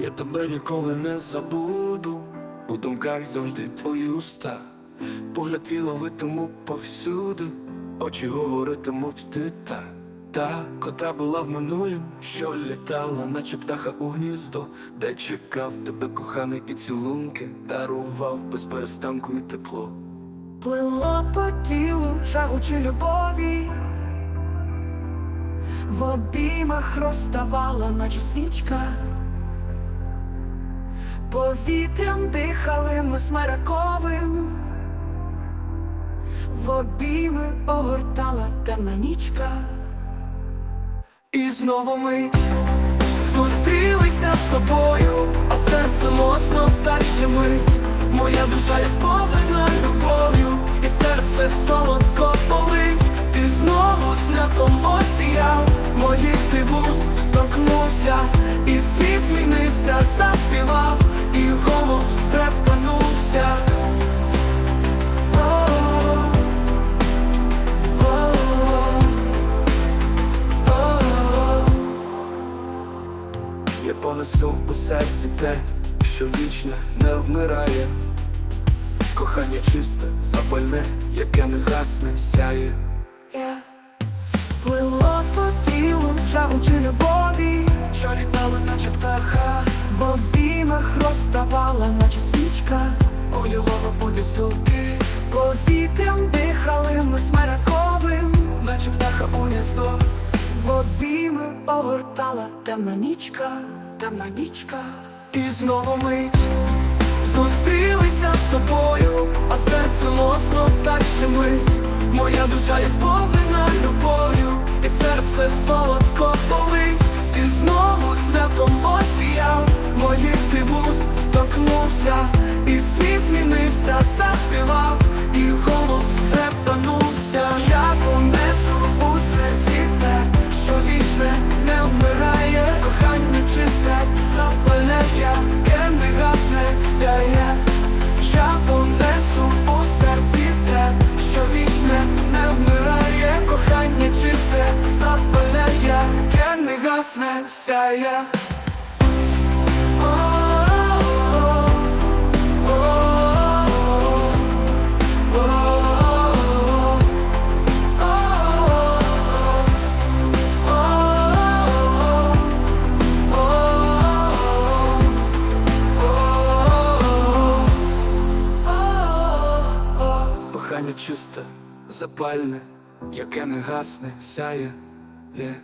Я тебе ніколи не забуду, у думках завжди твої уста, погляд твій повсюди, очі говоритимуть ти та, та, котра була в минулім, що літала, наче птаха у гніздо, де чекав тебе коханий і цілунки, дарував без перестанку і тепло. Плило по тілу, жагучи любові, в обіймах розставала, наче свічка. Повітрям дихали ми смераковим, в обійми огортала темна нічка. І знову мить зустрілися з тобою, а серце моцно так мить. Моя душа є сповнена любов'ю, і серце солодко болить. Ти знову святом осіяв, моїх ти вуст торкнувся, і світ змінився, заспівав, і голуб. О-о-о. Я понесу у серці те, що вічне не вмирає, кохання чисте, запальне, яке не гасне, сяє. Розставала, наче свічка. у його буде стуки, Повітрям дихали ми смераковим, наче птаха у гніздо, в обійми огортала темна нічка, темна нічка. і знову мить зустрілися з тобою, а серце моцно так ще мить. Моя душа є сповнена любов'ю, і серце солодко болить. Яке не гасне, сяє. О-о-о, о-о-о, о-о-о, Кохання чисте, запальне, яке не гасне, сяє, є.